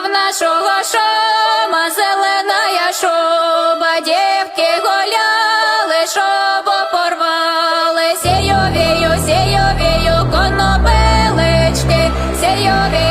в нашого шома, зелена шоба, дівки голяли, щоб порвали, сію вію, сію вію, конопелички, сію.